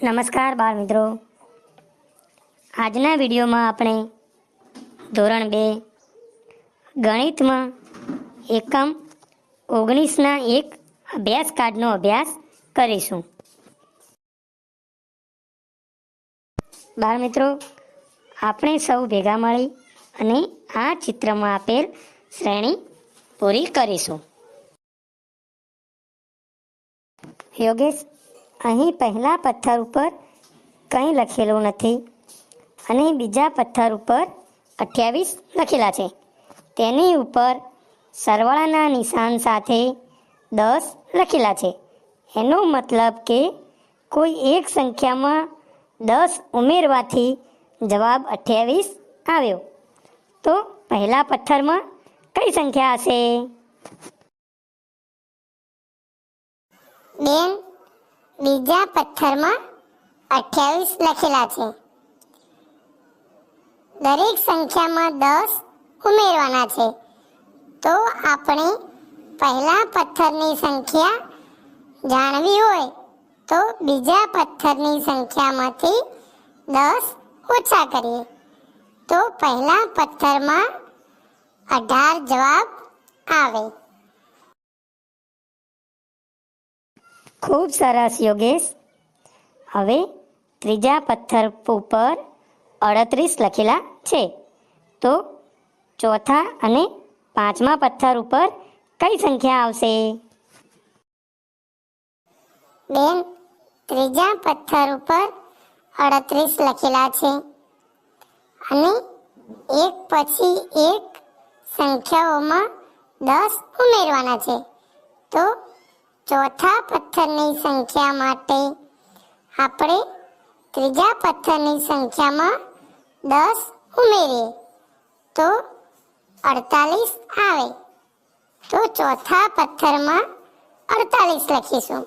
નમસ્કાર બાળ મિત્રો. આજના વિડીયોમાં આપણે ધોરણ બે, ગણિતમાં એકમ ઓગણીસના એક અભ્યાસ કાર્ડનો અભ્યાસ કરીશું. બાળ મિત્રો, આપણે સૌ ભેગા મળી અને આ ચિત્રમાં આપેલ શ્રેણી પૂરી કરીશું. યોગેશ અહીં પહેલા પથ્થર ઉપર કંઈ લખેલું નથી અને બીજા પથ્થર ઉપર અઠ્યાવીસ લખેલા છે. તેની ઉપર સરવાળાના નિશાન સાથે દસ લખેલા છે. એનો મતલબ કે કોઈ એક સંખ્યામાં દસ ઉમેરવાથી જવાબ અઠ્યાવીસ આવ્યો. તો પહેલા પથ્થરમાં કઈ સંખ્યા હશે? બેન બીજા પથ્થરમાં અઠ્યાવીસ લખેલા છે. દરેક સંખ્યામાં દસ ઉમેરવાના છે. તો આપણે પહેલા પથ્થરની સંખ્યા જાણવી હોય તો બીજા પથ્થરની સંખ્યામાંથી દસ ઓછા કરીએ. તો પહેલા પથ્થરમાં અઢાર જવાબ આવે. ખૂબ સરસ, યોગેશ. હવે ત્રીજા પથ્થર ઉપર અડત્રીસ લખેલા છે. તો ચોથા અને પાંચમા પથ્થર ઉપર કઈ સંખ્યા આવશે? બેન, ત્રીજા પથ્થર ઉપર અડત્રીસ લખેલા છે. અને એક પછી એક સંખ્યાઓમાં દસ ઉમેરવાના છે. તો ચોથા પથ્થરની સંખ્યા માટે આપણે ત્રીજા પથ્થરની સંખ્યામાં દસ ઉમેરીએ. તો અડતાલીસ આવે. તો ચોથા પથ્થરમાં અડતાલીસ લખીશું.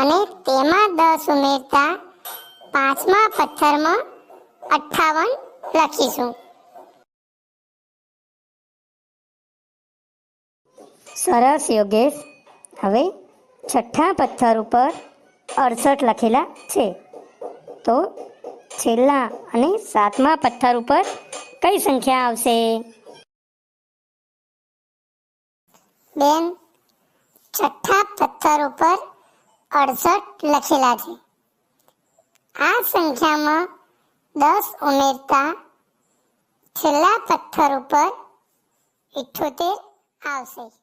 અને તેમાં દસ ઉમેરતા પાંચમા પથ્થરમાં અઠ્ઠાવન લખીશું. સરસ યોગેશ. હવે છઠ્ઠા પથ્થર ઉપર અડસઠ લખેલા છે. તો છેલ્લા અને સાતમા પથ્થર ઉપર કઈ સંખ્યા આવશે? બેન, છઠ્ઠા પથ્થર ઉપર અડસઠ લખેલા છે. આ સંખ્યામાં દસ ઉમેરતા છેલ્લા પથ્થર ઉપર ઇઠોતેર આવશે.